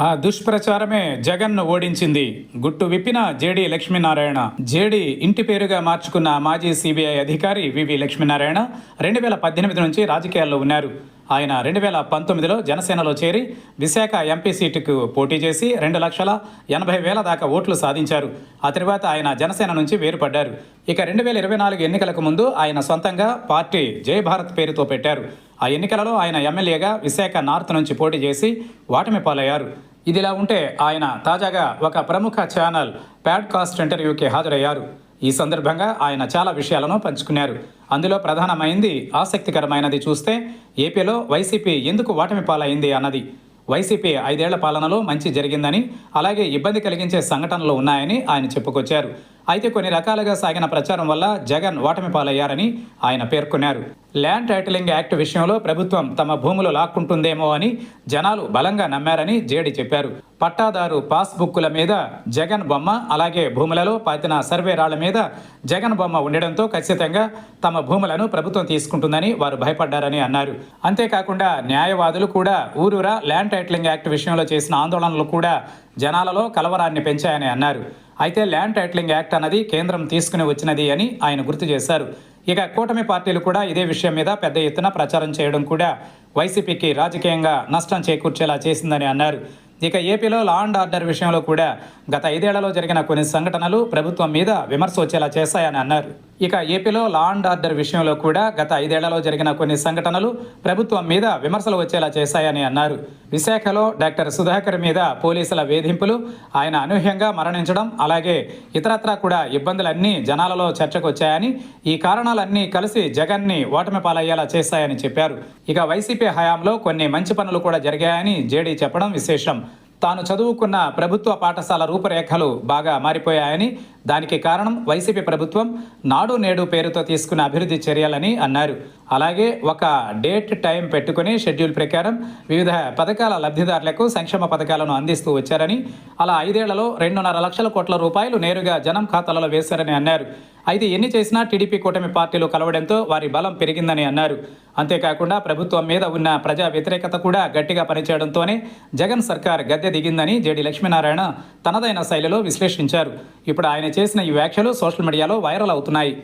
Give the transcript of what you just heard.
ఆ దుష్ప్రచారమే జగన్ను ఓడించింది. గుట్టు విప్పిన జేడి లక్ష్మీనారాయణ. జేడి ఇంటి పేరుగా మార్చుకున్న మాజీ సిబిఐ అధికారి వివి లక్ష్మీనారాయణ రెండు వేల పద్దెనిమిది నుంచి రాజకీయాల్లో ఉన్నారు. ఆయన రెండు వేల పంతొమ్మిదిలో జనసేనలో చేరి విశాఖ ఎంపీ సీటుకు పోటీ చేసి రెండు లక్షల ఎనభై వేల దాకా ఓట్లు సాధించారు. ఆ తర్వాత ఆయన జనసేన నుంచి వేరుపడ్డారు. ఇక రెండు వేల ఇరవై నాలుగు ఎన్నికలకు ముందు ఆయన సొంతంగా పార్టీ జయ భారత్ పేరుతో పెట్టారు. ఆ ఎన్నికలలో ఆయన ఎమ్మెల్యేగా విశాఖ నార్త్ నుంచి పోటీ చేసి ఓటమి పాలయ్యారు. ఇదిలా ఉంటే ఆయన తాజాగా ఒక ప్రముఖ ఛానల్ ప్యాడ్కాస్ట్ ఇంటర్వ్యూకి హాజరయ్యారు. ఈ సందర్భంగా ఆయన చాలా విషయాలను పంచుకున్నారు. అందులో ప్రధానమైంది ఆసక్తికరమైనది చూస్తే ఏపీలో వైసీపీ ఎందుకు ఓటమి పాలైంది అన్నది. వైసీపీ ఐదేళ్ళ పాలనలో మంచి జరిగిందని అలాగే ఇబ్బంది కలిగించే సంఘటనలు ఉన్నాయని ఆయన చెప్పుకొచ్చారు. అయితే కొన్ని రకాలుగా సాగిన ప్రచారం వల్ల జగన్ ఓటమి పాలయ్యారని ఆయన పేర్కొన్నారు. ల్యాండ్ టైటిలింగ్ యాక్ట్ విషయంలో ప్రభుత్వం తమ భూములు లాక్కుంటుందేమో అని జనాలు బలంగా నమ్మారని జేడి చెప్పారు. పట్టాదారు పాస్బుక్కుల మీద జగన్ బొమ్మ అలాగే భూములలో పాతిన సర్వే రాళ్ళ మీద జగన్ బొమ్మ ఉండడంతో ఖచ్చితంగా తమ భూములను ప్రభుత్వం తీసుకుంటుందని వారు భయపడ్డారని అన్నారు. అంతేకాకుండా న్యాయవాదులు కూడా ఊరూరా ల్యాండ్ టైటిలింగ్ యాక్ట్ విషయంలో చేసిన ఆందోళనలు కూడా జనాలలో కలవరాన్ని పెంచాయని అన్నారు. అయితే ల్యాండ్ టైటిలింగ్ యాక్ట్ అన్నది కేంద్రం తీసుకుని వచ్చినది అని ఆయన గుర్తు చేశారు. ఇక కూటమి పార్టీలు కూడా ఇదే విషయం మీద పెద్ద ఎత్తున ప్రచారం చేయడం కూడా వైసీపీకి రాజకీయంగా నష్టం చేకూర్చేలా చేసిందని అన్నారు. ఇక ఏపీలో లా అండ్ ఆర్డర్ విషయంలో కూడా గత ఐదేళ్ళలో జరిగిన కొన్ని సంఘటనలు ప్రభుత్వం మీద విమర్శ వచ్చేలా చేశాయని అన్నారు. ఇక ఏపీలో లా అండ్ ఆర్డర్ విషయంలో కూడా గత ఐదేళ్ళలో జరిగిన కొన్ని సంఘటనలు ప్రభుత్వం మీద విమర్శలు వచ్చేలా చేశాయని అన్నారు. విశాఖలో డాక్టర్ సుధాకర్ మీద పోలీసుల వేధింపులు ఆయన అనూహ్యంగా మరణించడం అలాగే ఇతరత్రా కూడా ఇబ్బందులన్నీ జనాలలో చర్చకు వచ్చాయని ఈ కారణాలన్నీ కలిసి జగన్ని ఓటమి పాలయ్యేలా చేశాయని చెప్పారు. ఇక వైసీపీ హయాంలో కొన్ని మంచి పనులు కూడా జరిగాయని జేడీ చెప్పడం విశేషం. తాను చదువుకున్న ప్రభుత్వ పాఠశాల రూపురేఖలు బాగా మారిపోయాయని దానికి కారణం వైసీపీ ప్రభుత్వం నాడు నేడు పేరుతో తీసుకున్న అభివృద్ధి చర్యలని అన్నారు. అలాగే ఒక డేట్ టైం పెట్టుకుని షెడ్యూల్ ప్రకారం వివిధ పథకాల లబ్ధిదారులకు సంక్షేమ పథకాలను అందిస్తూ వచ్చారని అలా ఐదేళ్ళలో రెండున్నర లక్షల కోట్ల రూపాయలు నేరుగా జనం ఖాతాలలో వేశారని అన్నారు. అయితే ఎన్ని చేసినా టీడీపీ కూటమి పార్టీలు కలవడంతో వారి బలం పెరిగిందని అన్నారు. అంతేకాకుండా ప్రభుత్వం మీద ఉన్న ప్రజా వ్యతిరేకత కూడా గట్టిగా పనిచేయడంతోనే జగన్ సర్కార్ గద్దె దిగిందని జేడి లక్ష్మీనారాయణ తనదైన శైలిలో విశ్లేషించారు. ఇప్పుడు ఆయన చేసిన ఈ వ్యాఖ్యలు సోషల్ మీడియాలో వైరల్ అవుతున్నాయి.